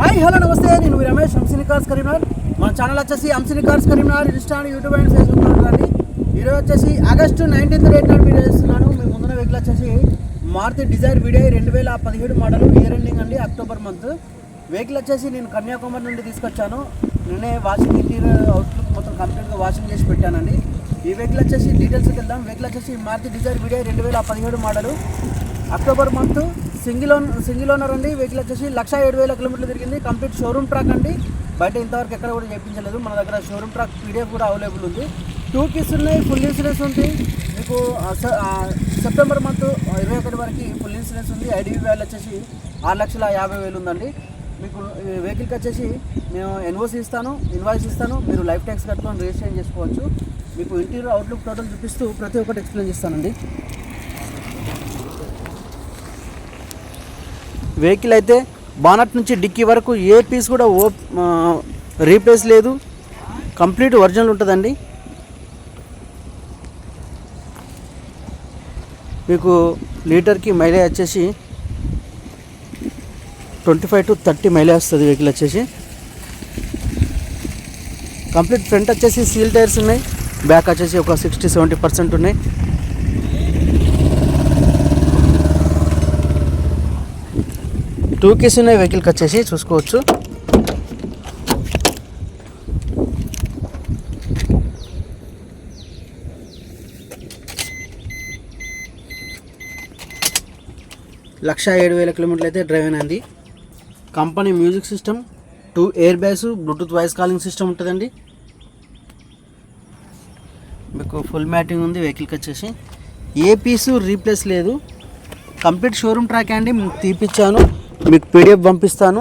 Hi hello namaste. నేను మీ Ramesh Hamsini cars Karimnagar. మా ఛానల్ వచ్చేసి Hamsini cars Karimnagar insta YouTube and Facebook అండి ఈరోజు వచ్చేసి ఆగస్టు నైన్టీన్త్ డేట్ నాడు వీడియో చేస్తున్నాను. మీ ముందున వెహికల్ వచ్చేసి మారుతి డిజైర్ వీడియో రెండు వేల పదిహేడు మోడల్ ఇయర్ ఎండింగ్ అండి అక్టోబర్ మంత్ వెహికల్ వచ్చేసి నేను కన్యాకుమారి నుండి తీసుకొచ్చాను. నేనే వాషింగ్ ఇంటీరియర్ అవుట్లుక్ మొత్తం కంప్లీట్గా వాషింగ్ చేసి పెట్టానండి. ఈ వెహికల్ వచ్చేసి డీటెయిల్స్కి వెళ్దాం. వెహికల్ వచ్చేసి మారుతి డిజైర్ వీడియో రెండు వేల పదిహేడు model October month single own single owner అండి వెహికల్ వచ్చేసి లక్ష ఏడు వేల కిలోమీటర్లు తిరిగింది. కంప్లీట్ షోరూమ్ ట్రాక్ అండి. బయట ఇంతవరకు ఎక్కడ కూడా చేయించలేదు. మన దగ్గర షోరూమ్ ట్రాక్ పీడిఎఫ్ కూడా అవైలబుల్ ఉంది. టూ కిస్ ఉన్నాయి. ఫుల్ ఇన్సూరెన్స్ ఉంది. మీకు సెప్టెంబర్ మంత్ ఇరవై ఒకటి వరకు ఫుల్ ఇన్సూరెన్స్ ఉంది. ఐడి వ్యాల్యూ వచ్చేసి ఆరు లక్షల యాభై వేలు ఉందండి. మీకు వెహికల్కి వచ్చేసి మేము ఎన్ఓసి ఇస్తాను ఇన్వాయిస్ ఇస్తాను. మీరు లైఫ్ ట్యాక్స్ కట్టుకొని రిజిస్ట్రేషన్ చేసుకోవచ్చు. మీకు ఇంటీరియర్ అవుట్లుక్ టోటల్ చూపిస్తూ ప్రతి ఒక్కటి ఎక్స్ప్లెయిన్ చేస్తానండి. వెహికల్ అయితే బానట్ నుంచి డిక్కీ వరకు ఏ పీస్ కూడా ఓ రీప్లేస్ లేదు. కంప్లీట్ ఒరిజినల్ ఉంటుందండి. మీకు లీటర్కి మైలేజ్ వచ్చేసి twenty five to thirty mileage వస్తుంది వెహికల్ వచ్చేసి. కంప్లీట్ ఫ్రంట్ వచ్చేసి సీల్ టైర్స్ ఉన్నాయి. బ్యాక్ వచ్చేసి ఒక సిక్స్టీ సెవెంటీ పర్సెంట్ ఉన్నాయి. టూ కేస్ ఉన్నాయి వెహికల్కి వచ్చేసి చూసుకోవచ్చు. లక్ష ఏడు వేల కిలోమీటర్లు అయితే డ్రైవ్ అయినది company music system two air bags bluetooth voice calling system ఉంటుందండి. మీకు ఫుల్ మ్యాటింగ్ ఉంది వెహికల్కి వచ్చేసి. ఏ పీసు రీప్లేస్ లేదు. కంప్లీట్ షోరూమ్ ట్రాక్ అండి తీపిచ్చాను. మీకు పీడిఎఫ్ పంపిస్తాను.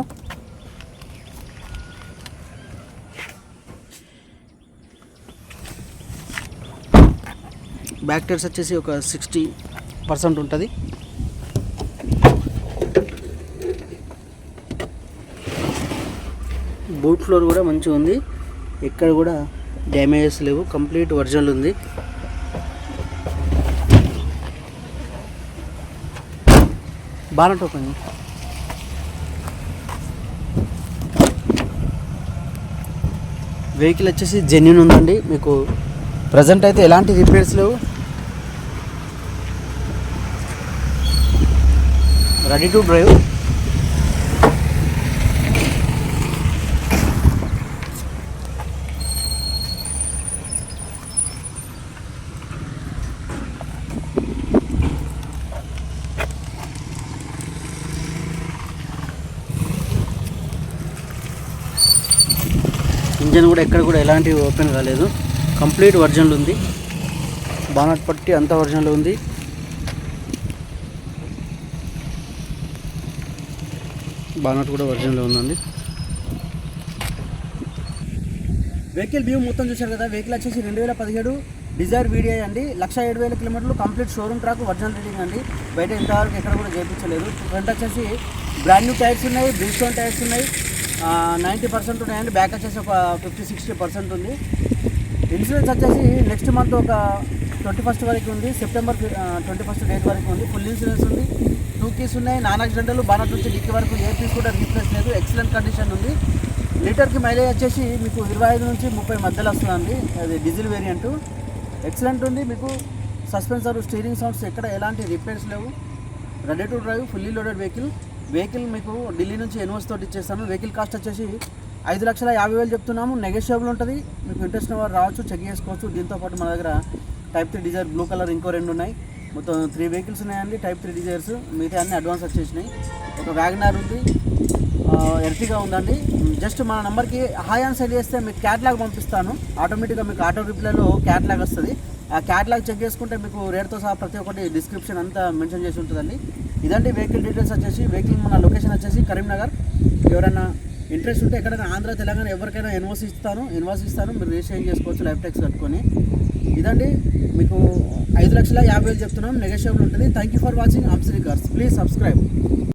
బ్యాక్ టైర్స్ వచ్చేసి ఒక సిక్స్టీ పర్సెంట్ ఉంటుంది. బూట్ ఫ్లోర్ కూడా మంచిగా ఉంది. ఎక్కడ కూడా డ్యామేజెస్ లేవు. కంప్లీట్ ఒరిజినల్ ఉంది. బాగా ఓపెన్ వెహికల్ వచ్చేసి జెన్యున్ ఉందండి. మీకు ప్రజెంట్ అయితే ఎలాంటి రిపేర్స్ లేవు. రెడీ టు డ్రైవ్ ఇంజన్ కూడా ఎక్కడ కూడా ఎలాంటి ఓపెన్ కాలేదు. కంప్లీట్ వర్జన్లు ఉంది. బానట్ పట్టి అంతా ఒరిజినల్ ఉంది. బానట్ కూడా వర్జన్లో ఉందండి. వెహికల్ బియ్యం మొత్తం చూశారు కదా. వెహికల్ వచ్చేసి రెండు వేల పదిహేడు డిజైర్ వీడియో అండి. లక్ష ఏడు వేల కిలోమీటర్లు complete showroom track original reading అండి. బయట ఇంతవరకు ఎక్కడ కూడా చేయించలేదు. ఫ్రంట్ వచ్చేసి బ్రాండ్ న్యూ టైర్స్ ఉన్నాయి బ్రిస్టోన్ టైర్స్ ఉన్నాయి. నైంటీ పర్సెంట్ ఉన్నాయండి. బ్యాక్ వచ్చేసి ఒక ఫిఫ్టీ సిక్స్టీ పర్సెంట్ ఉంది. ఇన్సూరెన్స్ వచ్చేసి నెక్స్ట్ మంత్ ఒక ట్వంటీ ఫస్ట్ వరకు ఉంది. సెప్టెంబర్ ట్వంటీ ఫస్ట్ డేట్ వరకు ఉంది. ఫుల్ ఇన్సూరెన్స్ ఉంది. టూ కీస్ ఉన్నాయి. నాన్ యాక్సిడెంటల్ బానట్ నుంచి డిక్కి వరకు ఏ పీస్ కూడా రీప్లేస్ లేదు. ఎక్సలెంట్ కండిషన్ ఉంది. లీటర్కి మైలేజ్ వచ్చేసి మీకు ఇరవై ఐదు నుంచి ముప్పై మధ్యలో వస్తుందండి. అది డీజిల్ వేరియంట్ ఎక్సలెంట్ ఉంది. మీకు సస్పెన్సర్ స్టీరింగ్ సౌండ్స్ ఎక్కడ ఎలాంటి రిపేర్స్ లేవు. Ready to drive fully loaded vehicle vehicle మీకు ఢిల్లీ నుంచి ఎన్వోస్ తోటి ఇచ్చేస్తాను. వెహికల్ కాస్ట్ వచ్చేసి ఐదు లక్షల యాభై వేలు చెప్తున్నాము. నెగోషియబుల్ ఉంటుంది. మీకు ఇంట్రెస్ట్ వారు రావచ్చు చెక్ చేసుకోవచ్చు. దీంతో పాటు మన దగ్గర type three Dzire blue colour ఇంకో రెండు ఉన్నాయి. మొత్తం త్రీ వెహికల్స్ ఉన్నాయండి. Type three Dzires. మిగతా అన్ని అడ్వాన్స్ వచ్చేసినాయి. ఒక వ్యాగనార్ ఉంది. ఎర్టిగా ఉందండి. జస్ట్ మన నెంబర్కి హాయ్ అని సెండ్ చేస్తే మీకు క్యాట్లాగ్ పంపిస్తాను. ఆటోమేటిక్గా మీకు ఆటో రిప్లైలో క్యాట్లాగ్ వస్తుంది. క్యాటలాగ్ చెక్ చేసుకుంటే మీకు రేట్తో సహా ప్రతి ఒక్కటి డిస్క్రిప్షన్ అంతా మెన్షన్ చేసి ఉంటుందండి. ఇదండి వెహికల్ డీటెయిల్స్ వచ్చేసి వెహికల్ మన లొకేషన్ వచ్చేసి కరీంనగర్. ఎవరైనా ఇంట్రెస్ట్ ఉంటే ఎక్కడైనా ఆంధ్ర తెలంగాణ ఎవరికైనా ఇన్వాయిస్ ఇస్తాను ఇన్వాయిస్ ఇస్తాను మీరు రిజిస్ట్రేషన్ చేసుకోవచ్చు లైఫ్ ట్యాక్స్ కట్టుకొని. ఇదండి మీకు ఐదు లక్షల యాభై వేలు చెప్తున్నాం నెగోషియబుల్ ఉంటుంది. Thank you for watching Amshri cars please subscribe